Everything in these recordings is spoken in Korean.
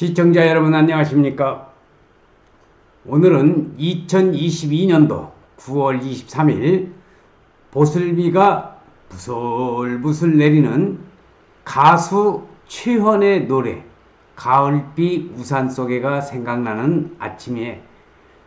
시청자 여러분 안녕하십니까? 오늘은 2022년도 9월 23일 보슬비가 부슬부슬 내리는 가수 최현의 노래 가을비 우산 속에가 생각나는 아침에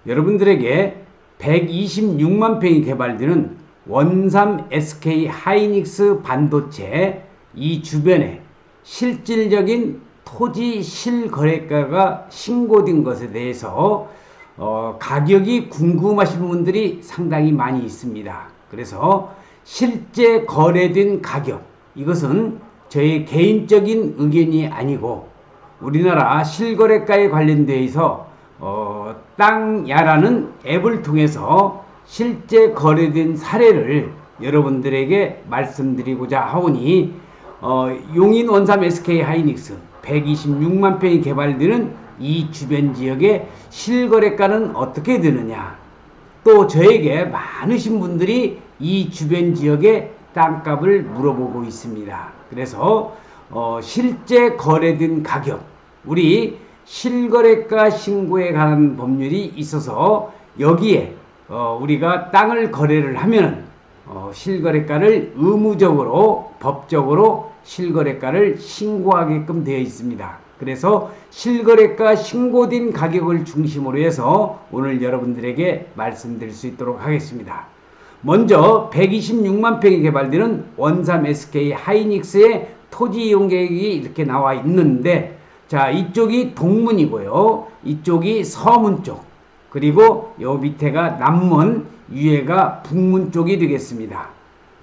여러분들에게 126만 평이 개발되는 원삼 SK 하이닉스 반도체 이 주변에 실질적인 토지 실거래가가 신고된 것에 대해서 어, 가격이 궁금하신 분들이 상당히 많이 있습니다. 그래서 실제 거래된 가격 이것은 저의 개인적인 의견이 아니고 우리나라 실거래가에 관련되어서 어, 땅야라는 앱을 통해서 실제 거래된 사례를 여러분들에게 말씀드리고자 하오니 어, 용인 원삼 SK 하이닉스 126만 평이 개발되는 이 주변 지역의 실거래가는 어떻게 되느냐 또 저에게 많으신 분들이 이 주변 지역의 땅값을 물어보고 있습니다. 그래서 어, 실제 거래된 가격 우리 실거래가 신고에 관한 법률이 있어서 여기에 어, 우리가 땅을 거래를 하면 어, 실거래가를 의무적으로 법적으로 실거래가를 신고하게끔 되어 있습니다. 그래서 실거래가 신고된 가격을 중심으로 해서 오늘 여러분들에게 말씀드릴 수 있도록 하겠습니다. 먼저 126만 평이 개발되는 원삼 SK 하이닉스의 토지 이용 계획이 이렇게 나와 있는데 자 이쪽이 동문이고요. 이쪽이 서문 쪽 그리고 요 밑에가 남문 위에가 북문 쪽이 되겠습니다.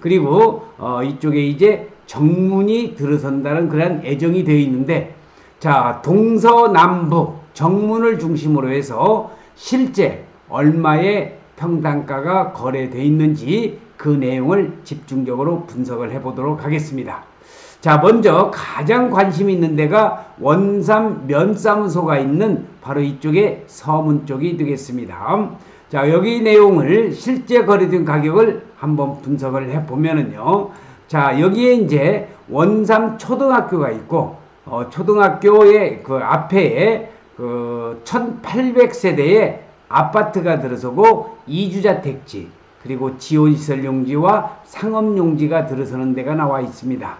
그리고 어, 이쪽에 이제 정문이 들어선다는 그런 애정이 되어 있는데 자 동서남북 정문을 중심으로 해서 실제 얼마의 평당가가 거래되어 있는지 그 내용을 집중적으로 분석을 해보도록 하겠습니다. 자 먼저 가장 관심 있는 데가 원삼 면사무소가 있는 바로 이쪽에 서문 쪽이 되겠습니다. 자 여기 내용을 실제 거래된 가격을 한번 분석을 해보면은요. 자, 여기에 이제 원삼 초등학교가 있고, 어, 초등학교의 그 앞에 그 1800세대의 아파트가 들어서고, 이주자 택지, 그리고 지원시설 용지와 상업 용지가 들어서는 데가 나와 있습니다.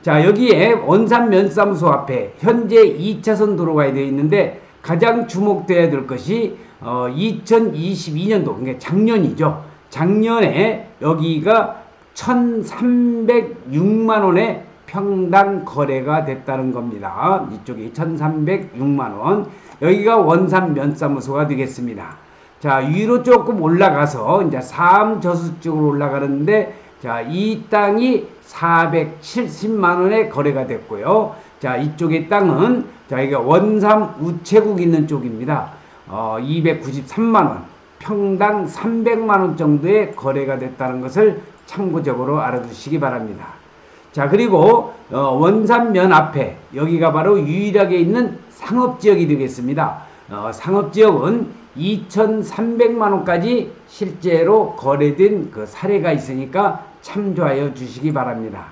자, 여기에 원산 면사무소 앞에 현재 2차선 도로가 되어 있는데, 가장 주목되어야 될 것이, 어, 2022년도, 그러니까 작년이죠. 작년에 여기가 1,306만 원의 평당 거래가 됐다는 겁니다. 이쪽이 1,306만 원. 여기가 원산 면사무소가 되겠습니다. 자, 위로 조금 올라가서 이제 삼저수 쪽으로 올라가는데 자, 이 땅이 470만 원에 거래가 됐고요. 자, 이쪽의 땅은 자, 이게 원삼 우체국 있는 쪽입니다. 어, 293만 원. 평당 300만 원 정도의 거래가 됐다는 것을 참고적으로 알아두시기 바랍니다. 자 그리고 어, 원산면 앞에 여기가 바로 유일하게 있는 상업지역이 되겠습니다. 어, 상업지역은 2,300만 원까지 실제로 거래된 그 사례가 있으니까 참조하여 주시기 바랍니다.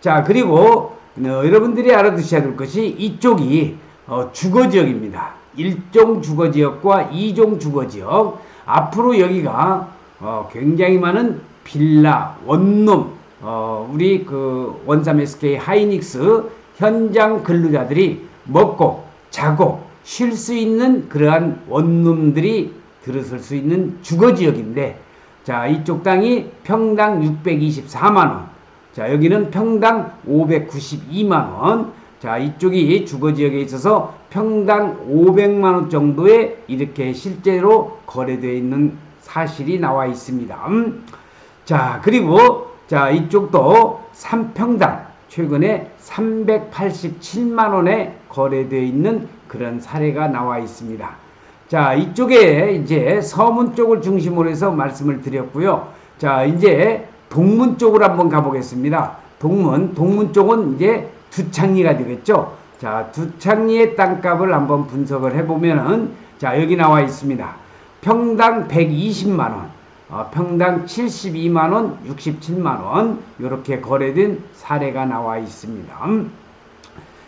자 그리고 어, 여러분들이 알아두셔야 될 것이 이쪽이 어, 주거지역입니다. 1종 주거지역과 2종 주거지역 앞으로 여기가 어, 굉장히 많은 빌라, 원룸, 어, 우리 그 원삼 SK 하이닉스 현장 근로자들이 먹고 자고 쉴 수 있는 그러한 원룸들이 들어설 수 있는 주거 지역인데 자 이쪽 땅이 평당 624만 원. 자 여기는 평당 592만 원. 자 이쪽이 주거 지역에 있어서 평당 500만 원 정도에 이렇게 실제로 거래되어 있는 사실이 나와 있습니다. 음. 자, 그리고 자, 이쪽도 3평당 최근에 387만 원에 거래되어 있는 그런 사례가 나와 있습니다. 자, 이쪽에 이제 서문 쪽을 중심으로 해서 말씀을 드렸고요. 자, 이제 동문 쪽으로 한번 가보겠습니다. 동문, 동문 쪽은 이제 두창리가 되겠죠. 자, 두창리의 땅값을 한번 분석을 해보면은, 자, 여기 나와 있습니다. 평당 120만 원. 어, 평당 72만원, 67만원 이렇게 거래된 사례가 나와 있습니다.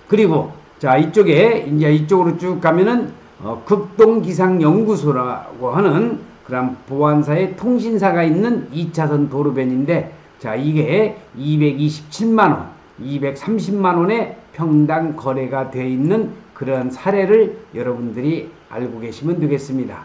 그리고 자, 이쪽에 이제 이쪽으로 쭉 가면은 어, 극동기상연구소라고 하는 그런 보안사의 통신사가 있는 2차선 도로변인데 자, 이게 227만 원, 230만 원의 평당 거래가 돼 있는 그런 사례를 여러분들이 알고 계시면 되겠습니다.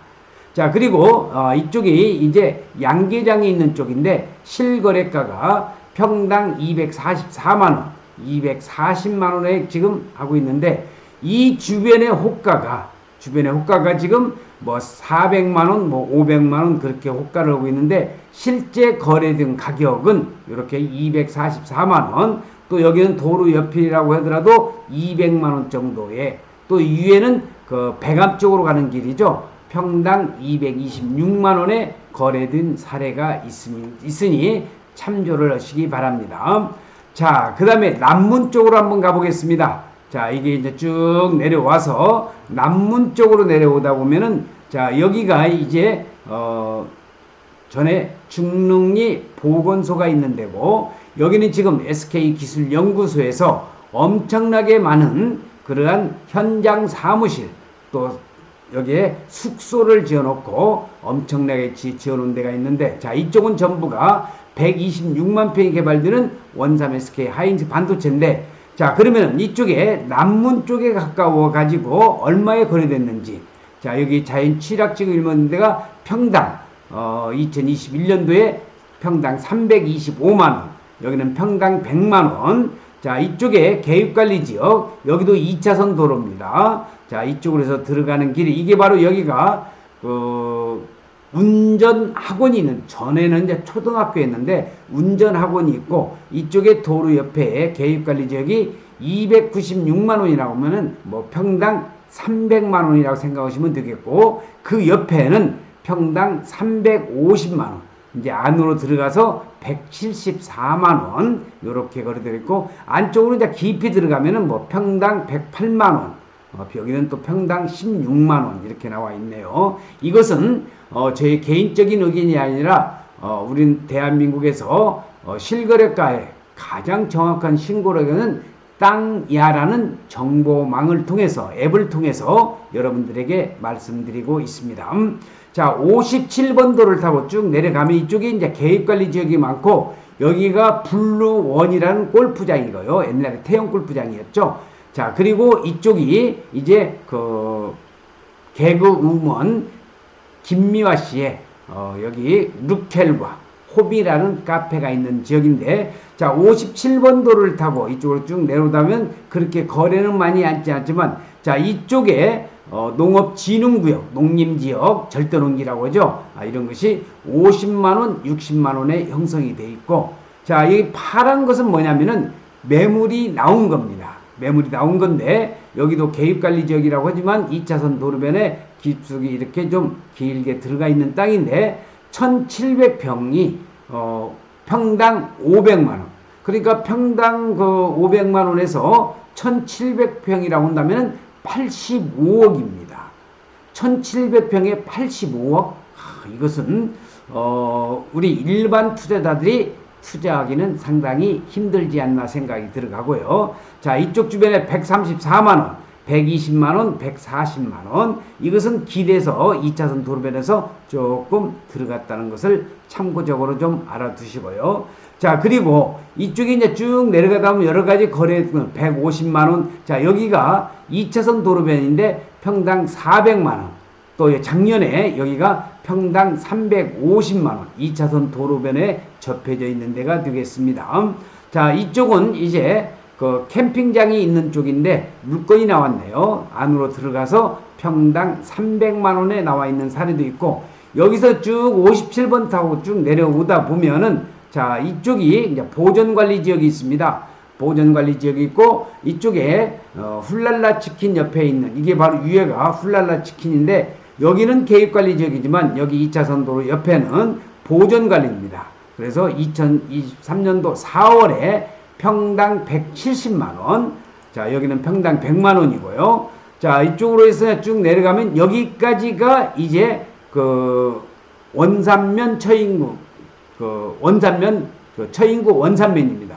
자, 그리고 어, 이쪽이 이제 양계장이 있는 쪽인데 실거래가가 평당 244만 원, 240만 원에 지금 하고 있는데 이 주변의 호가가 주변의 호가가 지금 뭐 400만 원, 뭐 500만 원 그렇게 호가를 하고 있는데 실제 거래된 가격은 이렇게 244만 원, 또 여기는 도로 옆이라고 하더라도 200만 원 정도의 또 위에는 그 백암 쪽으로 가는 길이죠. 평당 226만 원에 거래된 사례가 있으니, 참조를 하시기 바랍니다. 자, 그 다음에 남문 쪽으로 한번 가보겠습니다. 자, 이게 이제 쭉 내려와서 남문 쪽으로 내려오다 보면은 자, 여기가 이제 어 전에 중릉리 보건소가 있는 데고 여기는 지금 SK 기술연구소에서 엄청나게 많은 그러한 현장 사무실 또 여기에 숙소를 지어놓고 엄청나게 지, 지어놓은 데가 있는데 자 이쪽은 전부가 126만 평이 개발되는 원삼 SK 하이닉스 반도체인데 자 그러면 이쪽에 남문 쪽에 가까워 가지고 얼마에 거래됐는지 자 여기 자연 취락지구 일본 데가 평당 어 2021년도에 평당 325만 원 여기는 평당 100만 원 자 이쪽에 계획관리 지역 여기도 2차선 도로입니다. 자 이쪽으로 해서 들어가는 길이 이게 바로 여기가 그 운전 학원이 있는 전에는 이제 초등학교였는데 운전 학원이 있고 이쪽에 도로 옆에 계획관리 지역이 296만 원이라고 하면은 뭐 평당 300만 원이라고 생각하시면 되겠고 그 옆에는 평당 350만 원 이제 안으로 들어가서 174만 원 이렇게 거래되어 있고 안쪽으로 이제 깊이 들어가면은 뭐 평당 108만 원 어, 여기는 또 평당 16만 원 이렇게 나와 있네요. 이것은 어, 저의 개인적인 의견이 아니라 어, 우린 대한민국에서 어, 실거래가의 가장 정확한 신고력은 땅야라는 정보망을 통해서 앱을 통해서 여러분들에게 말씀드리고 있습니다. 음, 자, 57번 도를 타고 쭉 내려가면 이쪽에 이제 계획관리 지역이 많고 여기가 블루원이라는 골프장이고요. 옛날에 태형 골프장이었죠. 자, 그리고 이쪽이 이제 그 개그 우먼 김미화 씨의 어, 여기 루켈과 호비라는 카페가 있는 지역인데 자 57번 도를 타고 이쪽으로 쭉 내려오다면 그렇게 거래는 많이 앉지 않지만 자 이쪽에 어, 농업진흥구역, 농림지역, 절대농지라고 하죠. 아, 이런 것이 50만원, 60만원에 형성이 돼 있고 자, 이 파란 것은 뭐냐면은 매물이 나온 겁니다. 매물이 나온 건데 여기도 개입관리지역이라고 하지만 2차선 도로변에 깊숙이 이렇게 좀 길게 들어가 있는 땅인데 1700평이 어, 평당 500만 원 그러니까 평당 그 500만 원에서 1700평이라고 한다면 85억입니다. 1700평에 85억? 아, 이것은 어, 우리 일반 투자자들이 투자하기는 상당히 힘들지 않나 생각이 들어가고요. 자, 이쪽 주변에 134만 원, 120만원, 140만원. 이것은 길에서 2차선 도로변에서 조금 들어갔다는 것을 참고적으로 좀 알아두시고요. 자, 그리고 이쪽에 이제 쭉 내려가다 보면 여러 가지 거래 150만원. 자, 여기가 2차선 도로변인데 평당 400만원. 또 작년에 여기가 평당 350만원 2차선 도로변에 접해져 있는 데가 되겠습니다. 자 이쪽은 이제 그 캠핑장이 있는 쪽인데 물건이 나왔네요. 안으로 들어가서 평당 300만 원에 나와 있는 사례도 있고 여기서 쭉 57번 타고 쭉 내려오다 보면은 자 이쪽이 이제 보전관리 지역이 있습니다. 보전관리 지역이 있고 이쪽에 어, 훌랄라 치킨 옆에 있는 이게 바로 위에가 훌랄라 치킨인데 여기는 계획관리 지역이지만 여기 2차선 도로 옆에는 보전관리입니다. 그래서 2023년도 4월에 평당 170만원, 자, 여기는 평당 100만원이고요. 자, 이쪽으로 해서 쭉 내려가면 여기까지가 이제 그 원산면 처인구, 그 원산면, 그 처인구 원산면입니다.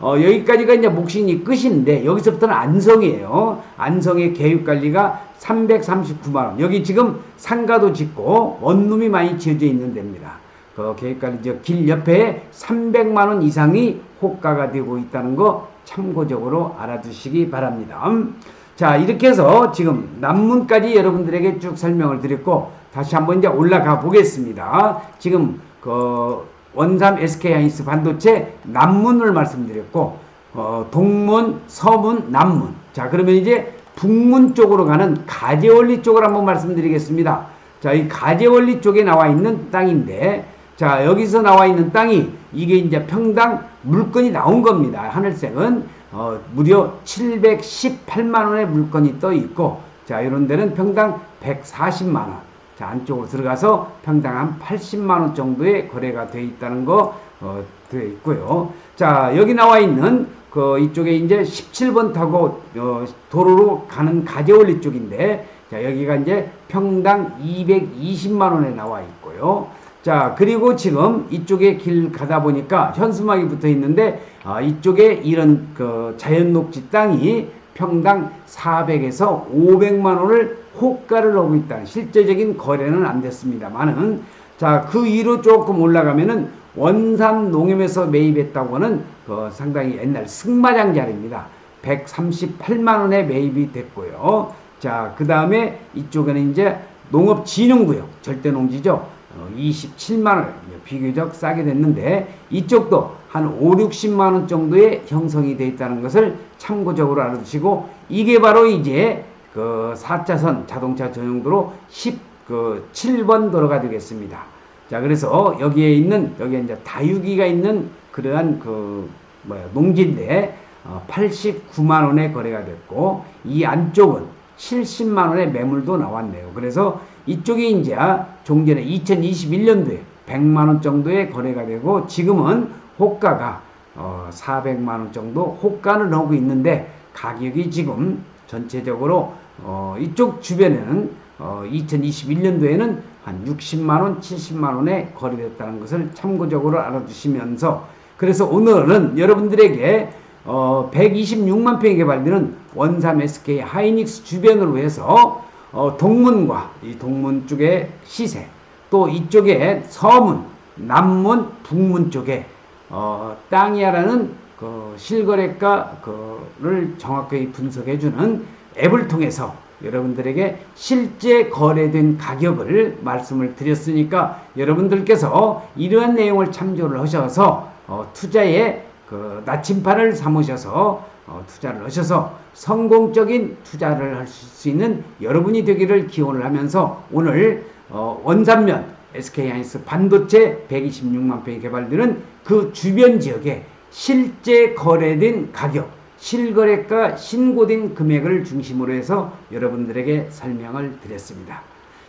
어, 여기까지가 이제 목신이 끝인데 여기서부터는 안성이에요. 안성의 계획관리가 339만 원. 여기 지금 상가도 짓고 원룸이 많이 지어져 있는 데입니다. 그 계획관리 저길 옆에 300만 원 이상이 호가가 되고 있다는 거 참고적으로 알아두시기 바랍니다. 음, 자 이렇게 해서 지금 남문까지 여러분들에게 쭉 설명을 드렸고 다시 한번 이제 올라가 보겠습니다. 지금 그 원삼 SK하이닉스 반도체 남문을 말씀드렸고 어, 동문, 서문, 남문. 자 그러면 이제 북문 쪽으로 가는 가재원리 쪽을 한번 말씀드리겠습니다. 자 이 가재원리 쪽에 나와 있는 땅인데 자 여기서 나와 있는 땅이 이게 이제 평당 물건이 나온 겁니다. 하늘색은 어, 무려 718만 원의 물건이 떠 있고 자 이런 데는 평당 140만 원. 자 안쪽으로 들어가서 평당 한 80만 원 정도의 거래가 되어 있다는 거 어, 되어 있고요. 자 여기 나와 있는 그 이쪽에 이제 17번 타고 어, 도로로 가는 가재원리 쪽인데 자 여기가 이제 평당 220만 원에 나와 있고요. 자 그리고 지금 이쪽에 길 가다 보니까 현수막이 붙어 있는데 아, 이쪽에 이런 그 자연 녹지 땅이 평당 400에서 500만 원을 호가를 하고 있다는 실제적인 거래는 안 됐습니다만은 자그 위로 조금 올라가면은 원산 농협에서 매입했다고 하는 그 상당히 옛날 승마장 자리입니다. 138만 원에 매입이 됐고요. 자, 그 다음에 이쪽에는 이제 농업진흥구역, 절대농지죠. 어, 27만 원, 비교적 싸게 됐는데 이쪽도 한 5, 60만 원 정도의 형성이 되어 있다는 것을 참고적으로 알아두시고 이게 바로 이제 그 4차선 자동차 전용도로 10그 7번 도로가 되겠습니다. 자, 그래서 여기에 있는 여기에 이제 다육이가 있는 그러한 그 뭐야 농지인데 어, 89만 원에 거래가 됐고 이 안쪽은 70만 원의 매물도 나왔네요. 그래서 이쪽이 이제 종전에 2021년도에 100만 원 정도의 거래가 되고 지금은 호가가 어, 400만 원 정도 호가는 하고 있는데 가격이 지금 전체적으로 어, 이쪽 주변에는 어, 2021년도에는 한 60만 원, 70만 원에 거래됐다는 것을 참고적으로 알아두시면서 그래서 오늘은 여러분들에게 어, 126만 평이 개발되는 원삼 SK 하이닉스 주변으로 해서 어, 동문과 이 동문 쪽의 시세 또 이쪽에 서문, 남문, 북문 쪽에 어, 땅이야라는 그 실거래가 그를 정확하게 분석해주는 앱을 통해서 여러분들에게 실제 거래된 가격을 말씀을 드렸으니까 여러분들께서 이러한 내용을 참조를 하셔서 어, 투자에 그 나침판을 삼으셔서 어, 투자를 하셔서 성공적인 투자를 할 수 있는 여러분이 되기를 기원을 하면서 오늘 어, 원산면 SK하이닉스 반도체 126만 평이 개발되는 그 주변 지역에 실제 거래된 가격, 실거래가 신고된 금액을 중심으로 해서 여러분들에게 설명을 드렸습니다.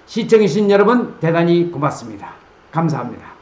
시청해주신 여러분 대단히 고맙습니다. 감사합니다.